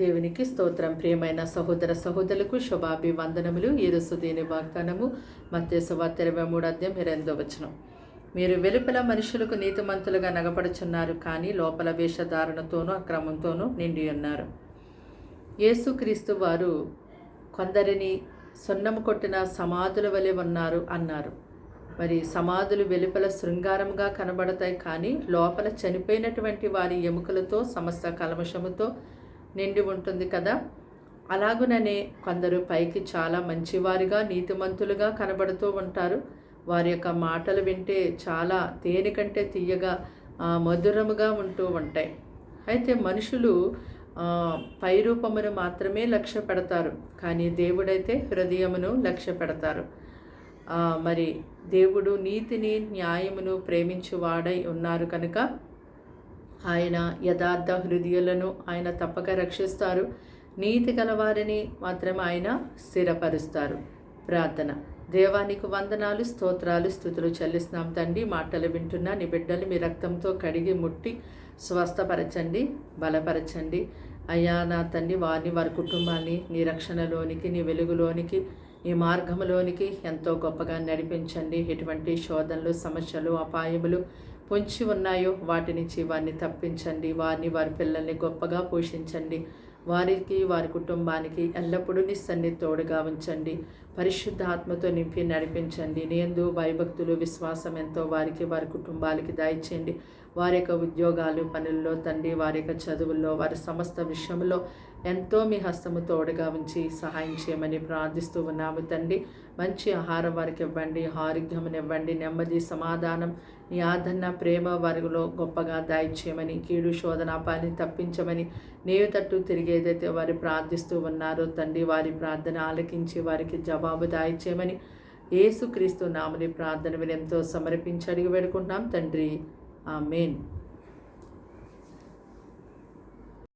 దేవునికి స్తోత్రం. ప్రియమైన సహోదర సహోదరులకు శుభాభివందనములు. ఈరోజు దేని వాగ్దానము మత్స్యవార్త ఇరవై మూడు అధ్యాయం ఇరవై వచనం. మీరు వెలుపల మనుషులకు నీతిమంతులుగా నగపడుచున్నారు కానీ లోపల వేషధారణతోనూ అక్రమంతోనూ నిండి ఉన్నారు. యేసుక్రీస్తు వారు కొందరిని సున్నము కొట్టిన సమాధుల వలె ఉన్నారు అన్నారు. మరి సమాధులు వెలుపల శృంగారంగా కనబడతాయి కానీ లోపల చనిపోయినటువంటి వారి ఎముకలతో సమస్త కల్మషముతో నిండి ఉంటుంది కదా? అలాగుననే కొందరు పైకి చాలా మంచివారిగా నీతిమంతులుగా కనబడుతూ ఉంటారు. వారి యొక్క మాటలు వింటే చాలా తేనికంటే తీయగా మధురముగా ఉంటూ ఉంటాయి. అయితే మనుషులు పై రూపమును మాత్రమే లక్ష్య పెడతారు. కానీ దేవుడైతే హృదయమును లక్ష్య పెడతారు. మరి దేవుడు నీతిని న్యాయమును ప్రేమించువాడై ఉన్నారు కనుక ఆయన యథార్థ హృదయులను ఆయన తప్పక రక్షిస్తారు. నీతి గలవారిని మాత్రం ఆయన స్థిరపరుస్తారు. ప్రార్థన. దేవానికి వందనాలు స్తోత్రాలు స్థుతులు చెల్లిస్తున్నాం తండ్రి. మాటలు వింటున్న నీ బిడ్డలు మీ రక్తంతో కడిగి ముట్టి స్వస్థపరచండి బలపరచండి. అయ్యా నా తండ్రి వారిని వారి కుటుంబాన్ని నీ రక్షణలోనికి నీ వెలుగులోనికి ఈ మార్గంలోనికి ఎంతో గొప్పగా నడిపించండి. ఎటువంటి శోధనలు సమస్యలు అపాయములు పొంచి ఉన్నాయో వాటి నుంచి వారిని తప్పించండి. వారిని వారి పిల్లల్ని గొప్పగా పోషించండి. వారికి వారి కుటుంబానికి ఎల్లప్పుడూ నీ తోడుగా ఉంచండి. పరిశుద్ధ ఆత్మతో నింపి నడిపించండి. నేందు భయభక్తులు విశ్వాసం ఎంతో వారికి వారి కుటుంబాలకి దయచేయండి. వారి యొక్క ఉద్యోగాలు పనుల్లో తండ్రి వారి యొక్క చదువుల్లో వారి సమస్త విషయంలో ఎంతో మీ హస్తము తోడుగా ఉంచి సహాయం చేయమని ప్రార్థిస్తూ ఉన్నాము తండ్రి. మంచి ఆహారం వారికి ఇవ్వండి ఆరోగ్యమునివ్వండి నెమ్మది సమాధానం నీ ఆదరణ ప్రేమ వారిలో గొప్పగా దాయిచ్చేయమని కీడు శోధన పని తప్పించమని నీవు తట్టు తిరిగేదైతే వారు ప్రార్థిస్తూ ఉన్నారో తండ్రి వారి ప్రార్థన ఆలకించి వారికి జవాబు దాయిచ్చేయమని ఏసుక్రీస్తు నామని ప్రార్థన వినయంతో సమర్పించి అడిగి వేడుకుంటున్నాం తండ్రి. आमेन